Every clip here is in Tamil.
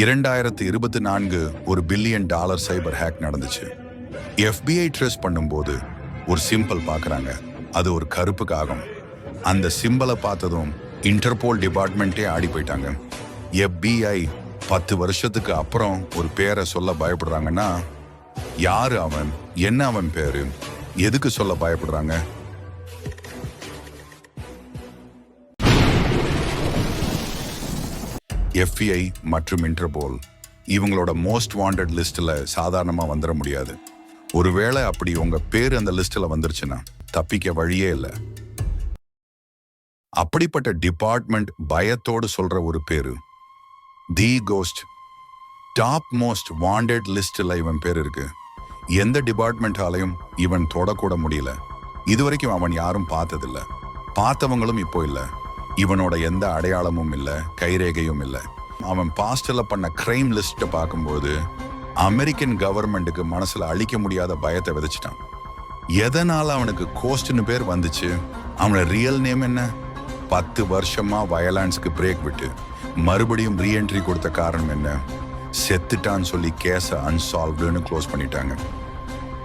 இரண்டாயிரத்து இருபத்தி நான்கு ஒரு பில்லியன் டாலர் சைபர் ஹேக் நடந்துச்சு. எஃபிஐ ட்ரெஸ் பண்ணும்போது ஒரு சிம்பிள் பார்க்குறாங்க அது ஒரு கருப்பு காகம் அந்த சிம்பலை பார்த்ததும் இன்டர்போல் டிபார்ட்மெண்ட்டே ஆடி போயிட்டாங்க. எஃபிஐ பத்து வருஷத்துக்கு அப்புறம் ஒரு பேரை சொல்ல பயப்படுறாங்கன்னா யாரு அவன்? என்ன அவன் பேரு? எதுக்கு சொல்ல பயப்படுறாங்க? எஃப்ஐ மற்றும் இன்டர்போல் இவங்களோட மோஸ்ட் வாண்டட் லிஸ்ட்டில் சாதாரணமாக வந்துட முடியாது. ஒருவேளை அப்படி உங்கள் பேர் அந்த லிஸ்ட்டில் வந்துருச்சுன்னா தப்பிக்க வழியே இல்லை. அப்படிப்பட்ட டிபார்ட்மெண்ட் பயத்தோடு சொல்கிற ஒரு பேரு the ghost top most wanted லிஸ்ட்டில் இவன் பேர் இருக்கு. எந்த டிபார்ட்மெண்ட்டாலையும் இவன் தொடக்கூட முடியல. இதுவரைக்கும் அவன் யாரும் பார்த்ததில்ல. பார்த்தவங்களும் இப்போ இல்லை. இவனோட எந்த அடையாளமும் இல்லை கைரேகையும் இல்லை. அவன் பாஸ்டில் பண்ண கிரைம் லிஸ்ட்டை பார்க்கும்போது அமெரிக்கன் கவர்மெண்ட்டுக்கு மனசில் அழிக்க முடியாத பயத்தை விதைச்சிட்டான். எதனால் அவனுக்கு கோஸ்ட்னு பேர் வந்துச்சு? அவனோட ரியல் நேம் என்ன? பத்து வருஷமாக வயலான்ஸ்க்கு பிரேக் விட்டு மறுபடியும் ரீஎன்ட்ரி கொடுத்த காரணம் என்ன? செத்துட்டான்னு சொல்லி கேஸை அன்சால்வ்டுன்னு க்ளோஸ் பண்ணிட்டாங்க.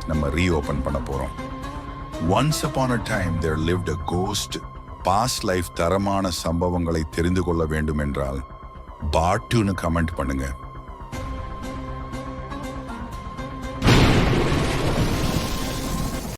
நம்ம ரீஓபன் பண்ண போகிறோம் once upon a time there lived a ghost past life தரமான சம்பவங்களை தெரிந்து கொள்ள வேண்டும் என்றால் பாட்டுன்னு கமெண்ட் பண்ணுங்கள்